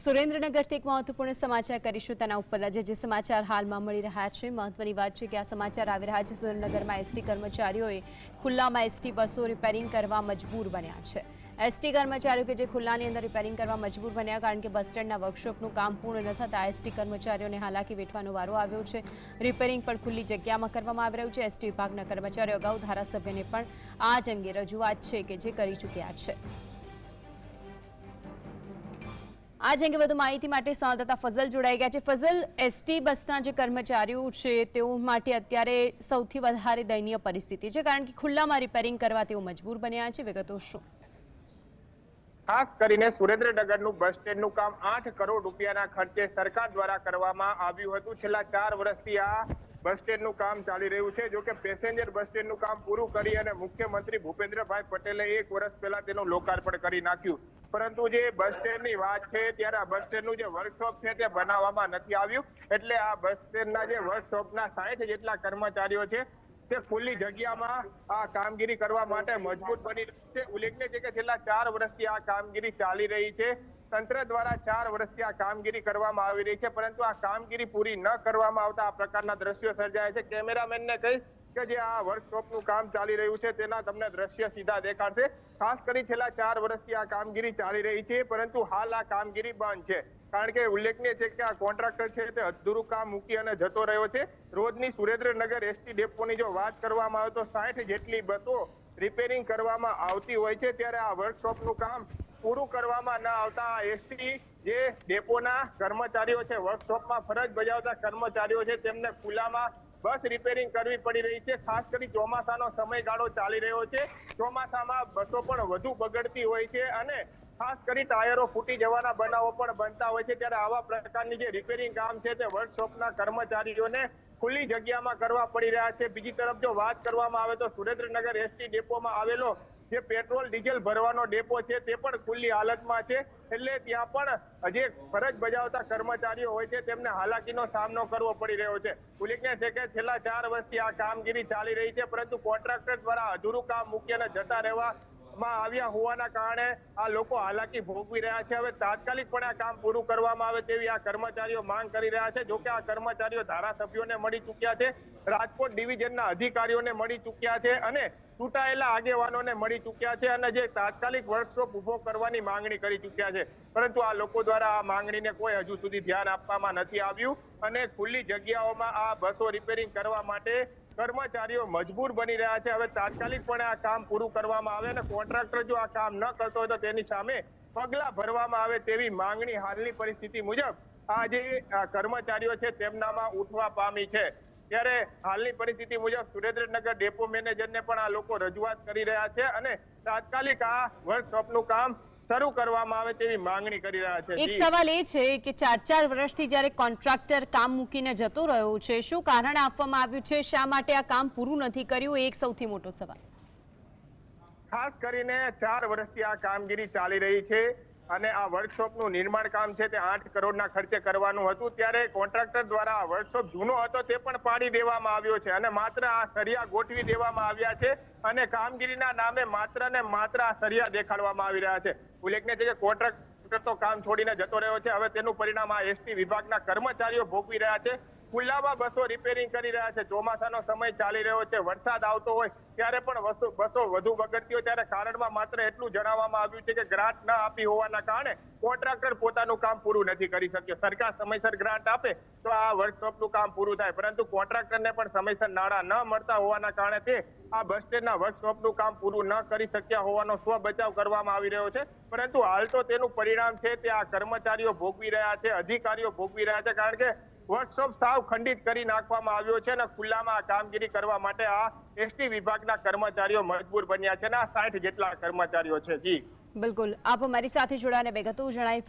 સુરેન્દ્રનગરથી એક મહત્વપૂર્ણ સમાચાર કરીશું તેના ઉપર આજે જે સમાચાર હાલમાં મળી રહ્યા છે, મહત્વની વાત છે કે આ સમાચાર આવી રહ્યા છે. સુરેન્દ્રનગરમાં એસટી કર્મચારીઓએ ખુલ્લામાં એસટી બસો રિપેરિંગ કરવા મજબૂર બન્યા છે. એસટી કર્મચારીઓ કે જે ખુલ્લાની અંદર રિપેરિંગ કરવા મજબૂર બન્યા, કારણ કે બસ સ્ટેન્ડના વર્કશોપનું કામ પૂર્ણ ન થતાં એસટી કર્મચારીઓને હાલાકી વેઠવાનો વારો આવ્યો છે. રિપેરિંગ પણ ખુલ્લી જગ્યામાં કરવામાં આવી રહ્યું છે. એસટી વિભાગના કર્મચારીઓ અગાઉ ધારાસભ્યને પણ આ જ અંગે રજૂઆત છે કે જે કરી ચૂક્યા છે. આજ અંગે વધુ માહિતી માટે સંવાદદાતા ફઝલ જોડાઈ ગયા છે. ફઝલ, એસટી બસના જે કર્મચારીઓ છે, તેઓ માટે અત્યારે સૌથી વધારે દયનીય પરિસ્થિતિ છે, કારણ કે ખુલ્લામાં રિપેરિંગ કરવા તેઓ મજબૂર બન્યા છે. વિગતો શું? ખાસ કરીને સુરેન્દ્રનગરનું બસ સ્ટેન્ડનું કામ આઠ કરોડ રૂપિયાના ખર્ચે સરકાર દ્વારા કરવામાં આવ્યું હતું. છેલ્લા ચાર વર્ષથી આ બસ સ્ટેન્ડનું કામ ચાલી રહ્યું છે. જોકે પેસેન્જર બસ સ્ટેન્ડનું કામ પૂરું કરી અને મુખ્યમંત્રી ભૂપેન્દ્રભાઈ પટેલે એક વર્ષ પહેલા તેનું લોકાર્પણ કરી નાખ્યું. પરંતુ જે બસ સ્ટેન્ડની વાત છે, ત્યારે આ બસ સ્ટેન્ડનું જે વર્કશોપ છે, તે બનાવવામાં નથી આવ્યું. એટલે આ બસ સ્ટેન્ડના જે વર્કશોપના સાઠ જેટલા કર્મચારીઓ છે, તે ખુલ્લી જગ્યામાં આ કામગીરી કરવા માટે મજબૂત બની છે. ઉલ્લેખનીય છે કે છેલ્લા ચાર વર્ષથી આ કામગીરી ચાલી રહી છે. તંત્ર દ્વારા ચાર વર્ષથી આ કામગીરી કરવામાં આવી રહી છે, પરંતુ આ કામગીરી પૂરી ન કરવામાં આવતા આ પ્રકારના દ્રશ્યો સર્જાય છે. કેમેરામેનને કહીશ કે જે આ વર્કશોપનું કામ ચાલી રહ્યું છે તેના તમને દ્રશ્ય સીધા દેખાડશે. ખાસ કરી છેલ્લા ચાર વર્ષથી આ કામગીરી ચાલી રહી છે, પરંતુ હાલ આ કામગીરી બંધ છે. કારણ કે ઉલ્લેખનીય છે કે આ કોન્ટ્રાક્ટર છે તે અધૂરું કામ મૂકી અને જતો રહ્યો છે. રોજની સુરેન્દ્રનગર એસટી ડેપોની જો વાત કરવામાં આવે તો સાઠ જેટલી બસો રિપેરિંગ કરવામાં આવતી હોય છે, ત્યારે આ વર્કશોપનું કામ પૂરું કરવામાં ન આવતા એસટી જે ડેપોના કર્મચારીઓ છે વર્કશોપમાં ફરજ બજાવતા કર્મચારીઓ છે, તેમને ખુલ્લામાં બસ રિપેરિંગ કરવી પડી રહી છે. ખાસ કરી ચોમાસાનો સમયગાળો ચાલી રહ્યો છે. ચોમાસામાં બસો પણ વધુ બગડતી હોય છે અને ખાસ કરી ટાયરો ફૂટી જવાના બનાવો પણ બનતા હોય છે. ત્યારે આવા પ્રકારની જે રિપેરિંગ કામ છે તે વર્કશોપના કર્મચારીઓને ખુલ્લી જગ્યામાં કરવા પડી રહ્યા છે. બીજી તરફ જો વાત કરવામાં આવે તો સુરેન્દ્રનગર એસટી ડેપોમાં આવેલો જે પેટ્રોલ ડીઝલ ભરવાનો ડેપો છે તે પણ ખુલ્લી હાલતમાં છે. એટલે ત્યાં પણ જે ફરજ બજાવતા કર્મચારીઓ હોય છે તેમને હાલાકીનો સામનો કરવો પડી રહ્યો છે. ઉલ્લેખનીય છે કે છેલ્લા ચાર વર્ષથી આ કામગીરી ચાલી રહી છે, પરંતુ કોન્ટ્રાક્ટર દ્વારા અધૂરું કામ મૂકીને જતા રહેવા માં આવ્યા હોવાના કારણે આ લોકો હાલાકી ભોગવી રહ્યા છે. હવે તાત્કાલિકપણે આ કામ પૂરું કરવામાં આવે તેવી આ કર્મચારીઓ માંગ કરી રહ્યા છે. જોકે આ કર્મચારીઓ ધારાસભ્યોને મળી ચૂક્યા છે, રાજકોટ ડિવિઝનના અધિકારીઓને મળી ચૂક્યા છે અને ચૂંટાયેલા આગેવાનોને મળી ચૂક્યા છે અને જે તાત્કાલિક વર્કશોપ ઊભો કરવાની માંગણી કરી ચૂક્યા છે. પરંતુ આ લોકો દ્વારા આ માંગણીને કોઈ હજુ સુધી ધ્યાન આપવામાં નથી આવ્યું અને ખુલ્લી જગ્યાઓમાં આ બસો રિપેરિંગ કરવા માટે કર્મચારીઓ મજબૂર બની રહ્યા છે. હવે તાત્કાલિકપણે આ કામ પૂરું કરવામાં આવે અને કોન્ટ્રાક્ટર જો આ કામ ન કરતો હોય તો તેની સામે પગલા ભરવામાં આવે તેવી માંગણી હાલની પરિસ્થિતિ મુજબ આ જે કર્મચારીઓ છે તેમનામાં ઉઠવા પામી છે. ત્યારે હાલની પરિસ્થિતિ મુજબ સુરેન્દ્રનગર ડેપો મેનેજરને પણ આ લોકો રજૂઆત કરી રહ્યા છે અને તાત્કાલિક આ વર્કશોપનું કામ શરૂ કરવામાં આવે તેવી માંગણી કરી રહ્યા છે. એક સવાલ એ છે કે ચાર ચાર વર્ષથી જ્યારે કોન્ટ્રાક્ટર કામ મૂકીને જતો રહ્યો છે શું કારણ આપવામાં આવ્યું છે? શા માટે આ કામ પૂરું નથી કર્યું? એક સૌથી મોટો સવાલ. ખાસ કરીને ચાર વર્ષથી આ કામગીરી ચાલી રહી છે. અને આ વર્કશોપનું નિર્માણ કામ છે તે આઠ કરોડના ખર્ચે કરવાનું હતું. ત્યારે કોન્ટ્રાક્ટર દ્વારા આ વર્કશોપ જૂનો હતો તે પણ પાડી દેવામાં આવ્યો છે અને માત્ર આ સરિયા ગોઠવી દેવામાં આવ્યા છે અને કામગીરીના નામે માત્ર ને માત્ર આ સરિયા દેખાડવામાં આવી રહ્યા છે. ઉલ્લેખનીય છે કે કોન્ટ્રાક્ટર તો કામ છોડીને જતો રહ્યો છે. હવે તેનું પરિણામ આ એસટી વિભાગના કર્મચારીઓ ભોગવી રહ્યા છે. ખુલ્લામાં બસો રિપેરિંગ કરી રહ્યા છે. ચોમાસાનો સમય ચાલી રહ્યો છે. વરસાદ આવતો હોય ત્યારે પણ બસો વધુ બગડતી હોય ત્યારે કારણમાં માત્ર એટલું જણાવવામાં આવ્યું છે કે ગ્રાન્ટ ન આપી હોવાના કારણે કોન્ટ્રાક્ટર પોતાનું કામ પૂરું નથી કરી શક્યો. સરકાર સમયસર ગ્રાન્ટ આપે તો આ વર્કશોપનું કામ પૂરું થાય. પરંતુ કોન્ટ્રાક્ટરને પણ સમયસર નાણાં ન મળતા હોવાના કારણે તે આ બસ સ્ટેન્ડના વર્કશોપનું કામ પૂરું ન કરી શક્યા હોવાનો સ્વ બચાવ કરવામાં આવી રહ્યો છે. પરંતુ હાલ તો તેનું પરિણામ છે તે આ કર્મચારીઓ ભોગવી રહ્યા છે, અધિકારીઓ ભોગવી રહ્યા છે. કારણ કે વર્કશોપ સાવ ખંડિત કરી નાખવામાં આવ્યો છે અને ખુલ્લામાં આ કામગીરી કરવા માટે આ એસટી વિભાગના કર્મચારીઓ મજબૂર બન્યા છે અને આ સાઠ જેટલા કર્મચારીઓ છે. જી. બિલકુલ. આપ અમારી સાથે જોડાને વિગતો જણાવી